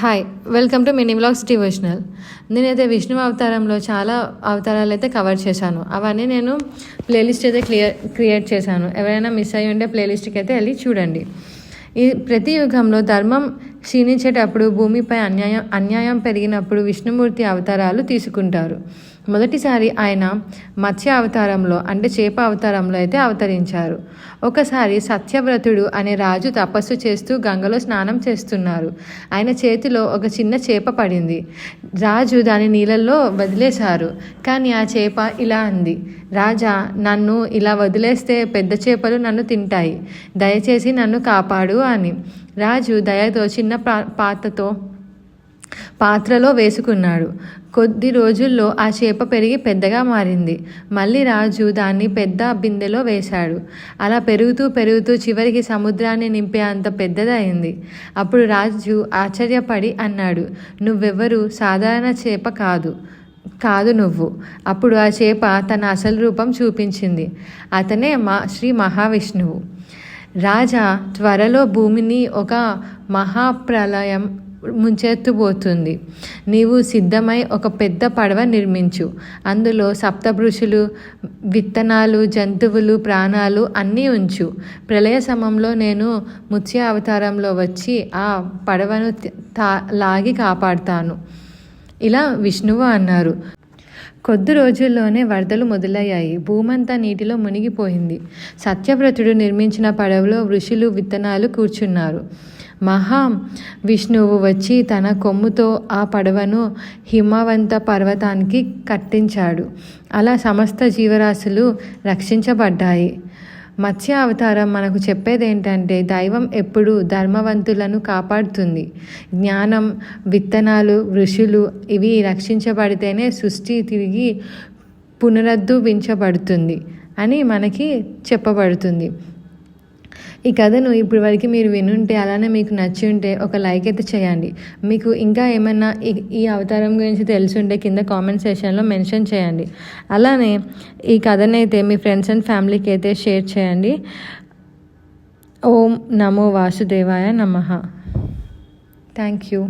Hi welcome to mini blogs devotional నేనైతే విష్ణు అవతారంలో చాలా అవతారాలు అయితే కవర్ చేశాను. అవన్నీ నేను ప్లేలిస్ట్ అయితే క్లియర్ క్రియేట్ చేశాను. ఎవరైనా మిస్ అయ్యి ఉంటే ప్లేలిస్ట్కి అయితే వెళ్ళి చూడండి. ఈ ప్రతి యుగంలో ధర్మం క్షీణించేటప్పుడు భూమిపై అన్యాయం అన్యాయం పెరిగినప్పుడు విష్ణుమూర్తి అవతారాలు తీసుకుంటారు. మొదటిసారి ఆయన మత్స్య అవతారంలో అంటే చేప అవతారంలో అయితే అవతరించారు. ఒకసారి సత్యవ్రతుడు అనే రాజు తపస్సు చేస్తూ గంగలో స్నానం చేస్తున్నారు. ఆయన చేతిలో ఒక చిన్న చేప పడింది. రాజు దాని నీళ్ళల్లో వదిలేశారు. కానీ ఆ చేప ఇలా అంది రాజా నన్ను ఇలా వదిలేస్తే పెద్ద చేపలు నన్ను తింటాయి. దయచేసి నన్ను కాపాడు అని. రాజు దయతో చిన్న చిన్న పాతతో పాత్రలో వేసుకున్నాడు. కొద్ది రోజుల్లో ఆ చేప పెరిగి పెద్దగా మారింది. మళ్ళీ రాజు దాన్ని పెద్ద బిందెలో వేశాడు. అలా పెరుగుతూ పెరుగుతూ చివరికి సముద్రాన్ని నింపే అంత పెద్దదైంది. అప్పుడు రాజు ఆశ్చర్యపడి అన్నాడు నువ్వెవరు? సాధారణ చేప కాదు కాదు నువ్వు. అప్పుడు ఆ చేప తన అసలు రూపం చూపించింది. అతనే మా శ్రీ మహావిష్ణువు. రాజా త్వరలో భూమిని ఒక మహాప్రలయం ముంచెత్తుపోతుంది నీవు సిద్ధమై ఒక పెద్ద పడవ నిర్మించు. అందులో సప్తభృషులు విత్తనాలు జంతువులు ప్రాణాలు అన్నీ ఉంచు. ప్రళయ సమయంలో నేను ముత్య అవతారంలో వచ్చి ఆ పడవను తా లాగి కాపాడుతాను. ఇలా విష్ణువు అన్నారు. కొద్ది రోజుల్లోనే వరదలు మొదలయ్యాయి. భూమంతా నీటిలో మునిగిపోయింది. సత్యవ్రతుడు నిర్మించిన పడవలో ఋషులు విత్తనాలు కూర్చున్నారు. మహా విష్ణువు వచ్చి తన కొమ్ముతో ఆ పడవను హిమవంత పర్వతానికి కట్టించాడు. అలా సమస్త జీవరాశులు రక్షించబడ్డాయి. మత్స్య అవతారం మనకు చెప్పేది ఏంటంటే దైవం ఎప్పుడు ధర్మవంతులను కాపాడుతుంది. జ్ఞానం విత్తనాలు ఋషులు ఇవి రక్షించబడితేనే సృష్టి తిరిగి పునరుద్ధరించబడుతుంది అని మనకి చెప్పబడుతుంది. ఈ కథను ఇప్పటి వరకు మీరు వినుంటే అలానే మీకు నచ్చి ఉంటే ఒక లైక్ అయితే చేయండి. మీకు ఇంకా ఏమైనా ఈ ఈ అవతారం గురించి తెలుసుంటే కింద కామెంట్ సెషన్లో మెన్షన్ చేయండి. అలానే ఈ కథనైతే మీ ఫ్రెండ్స్ అండ్ ఫ్యామిలీకి అయితే షేర్ చేయండి. ఓం నమో వాసుదేవాయ నమ. Thank you